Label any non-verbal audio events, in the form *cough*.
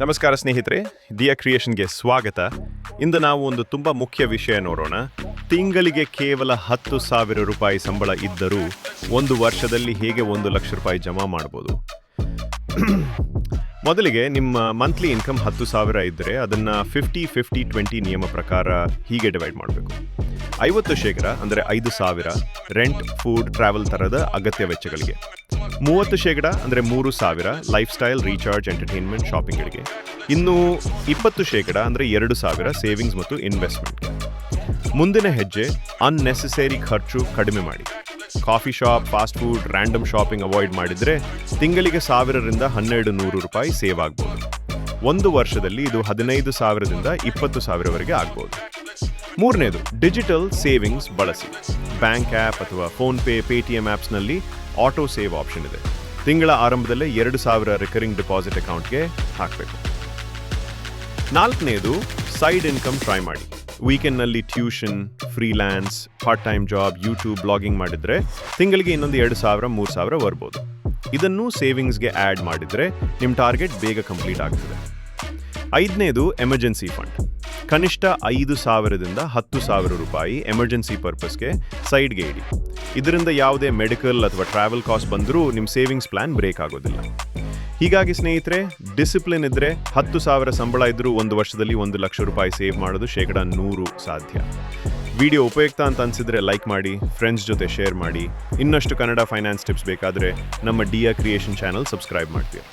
ನಮಸ್ಕಾರ ಸ್ನೇಹಿತರೆ ದಿಯಾ ಕ್ರಿಯೇಷನ್ಗೆ ಸ್ವಾಗತ. ಇಂದು ನಾವು ಒಂದು ತುಂಬ ಮುಖ್ಯ ವಿಷಯ ನೋಡೋಣ. ತಿಂಗಳಿಗೆ ಕೇವಲ ಹತ್ತು ಸಾವಿರ ರೂಪಾಯಿ ಸಂಬಳ ಇದ್ದರೂ ಒಂದು ವರ್ಷದಲ್ಲಿ ಹೇಗೆ ಒಂದು ಲಕ್ಷ ರೂಪಾಯಿ ಜಮಾ ಮಾಡ್ಬೋದು? *clears throat* ಮೊದಲಿಗೆ ನಿಮ್ಮ ಮಂತ್ಲಿ ಇನ್ಕಮ್ ಹತ್ತು ಸಾವಿರ ಇದ್ದರೆ ಅದನ್ನು ಫಿಫ್ಟಿ ಫಿಫ್ಟಿ ಟ್ವೆಂಟಿ ನಿಯಮ ಪ್ರಕಾರ ಹೀಗೆ ಡಿವೈಡ್ ಮಾಡಬೇಕು. ಐವತ್ತು ಶೇಕಡ, ಅಂದರೆ ಐದು ಸಾವಿರ ರೆಂಟ್ ಫುಡ್ ಟ್ರಾವೆಲ್ ಥರದ ಅಗತ್ಯ ವೆಚ್ಚಗಳಿಗೆ. ಮೂವತ್ತು ಶೇಕಡ, ಅಂದರೆ ಮೂರು ಸಾವಿರ ಲೈಫ್ ಸ್ಟೈಲ್ ರೀಚಾರ್ಜ್ ಎಂಟರ್ಟೈನ್ಮೆಂಟ್ ಶಾಪಿಂಗ್ಗಳಿಗೆ ಇನ್ನು ಇಪ್ಪತ್ತು ಶೇಕಡ, ಅಂದರೆ ಎರಡು ಸಾವಿರ ಸೇವಿಂಗ್ಸ್ ಮತ್ತು ಇನ್ವೆಸ್ಟ್ಮೆಂಟ್ಗೆ ಮುಂದಿನ ಹೆಜ್ಜೆ ಅನ್ನೆಸೆಸರಿ ಖರ್ಚು ಕಡಿಮೆ ಮಾಡಿ. Coffee shop fast food random shopping avoid ಮಾಡಿದರೆ ತಿಂಗಳಿಗೆ ಸಾವಿರರಿಂದ ಹನ್ನೆರಡು ನೂರು ರೂಪಾಯಿ ಸೇವ್ ಆಗ್ಬೋದು. ಒಂದು ವರ್ಷದಲ್ಲಿ ಇದು ಹದಿನೈದು ಸಾವಿರದಿಂದ ಇಪ್ಪತ್ತು ಸಾವಿರವರೆಗೆ ಆಗ್ಬೋದು. ಮೂರನೇದು ಡಿಜಿಟಲ್ ಸೇವಿಂಗ್ಸ್ ಬಳಸಿ. ಬ್ಯಾಂಕ್ ಆ್ಯಪ್ ಅಥವಾ ಫೋನ್ಪೇ ಪೇಟಿಎಂ ಆ್ಯಪ್ಸ್ನಲ್ಲಿ ಆಟೋ ಸೇವ್ ಆಪ್ಷನ್ ಇದೆ. ತಿಂಗಳ ಆರಂಭದಲ್ಲೇ ಎರಡು ಸಾವಿರ ರಿಕರಿಂಗ್ ಡೆಪಾಸಿಟ್ ಅಕೌಂಟ್ಗೆ ಹಾಕಬೇಕು. ನಾಲ್ಕನೇದು ಸೈಡ್ ಇನ್ಕಮ್ ಟ್ರೈ ಮಾಡಿ. ವೀಕೆಂಡ್ನಲ್ಲಿ tuition freelance part time job YouTube blogging ಮಾಡಿದರೆ ತಿಂಗಳಿಗೆ ಇನ್ನೊಂದು ಎರಡು ಸಾವಿರ, ಮೂರು ಸಾವಿರ ಬರ್ಬೋದು. ಇದನ್ನು ಸೇವಿಂಗ್ಸ್ಗೆ ಆ್ಯಡ್ ಮಾಡಿದರೆ ನಿಮ್ಮ ಟಾರ್ಗೆಟ್ ಬೇಗ ಕಂಪ್ಲೀಟ್ ಆಗ್ತದೆ. ಐದನೇದು ಎಮರ್ಜೆನ್ಸಿ ಫಂಡ್. ಕನಿಷ್ಠ ಐದು ಸಾವಿರದಿಂದ ಹತ್ತು ಸಾವಿರ ರೂಪಾಯಿ ಎಮರ್ಜೆನ್ಸಿ ಪರ್ಪಸ್ಗೆ ಸೈಡ್ಗೆ ಇಡಿ. ಇದರಿಂದ ಯಾವುದೇ ಮೆಡಿಕಲ್ ಅಥವಾ ಟ್ರಾವೆಲ್ ಕಾಸ್ಟ್ ಬಂದರೂ ನಿಮ್ಮ ಸೇವಿಂಗ್ಸ್ ಪ್ಲಾನ್ ಬ್ರೇಕ್ ಆಗೋದಿಲ್ಲ. ಹೀಗಾಗಿ ಸ್ನೇಹಿತರೆ, ಡಿಸಿಪ್ಲಿನ್ ಇದ್ದರೆ ಹತ್ತು ಸಾವಿರ ಸಂಬಳ ಇದ್ದರೂ ಒಂದು ವರ್ಷದಲ್ಲಿ ಒಂದು ಲಕ್ಷ ರೂಪಾಯಿ ಸೇವ್ ಮಾಡೋದು ಶೇಕಡ ನೂರು ಸಾಧ್ಯ. ವಿಡಿಯೋ ಉಪಯುಕ್ತ ಅಂತ ಅನಿಸಿದ್ರೆ ಲೈಕ್ ಮಾಡಿ, ಫ್ರೆಂಡ್ಸ್ ಜೊತೆ ಶೇರ್ ಮಾಡಿ. ಇನ್ನಷ್ಟು ಕನ್ನಡ ಫೈನಾನ್ಸ್ ಟಿಪ್ಸ್ ಬೇಕಾದರೆ ನಮ್ಮ ಡಿಯಾ ಕ್ರಿಯೇಷನ್ ಚಾನಲ್ ಸಬ್ಸ್ಕ್ರೈಬ್ ಮಾಡ್ತೀವಿ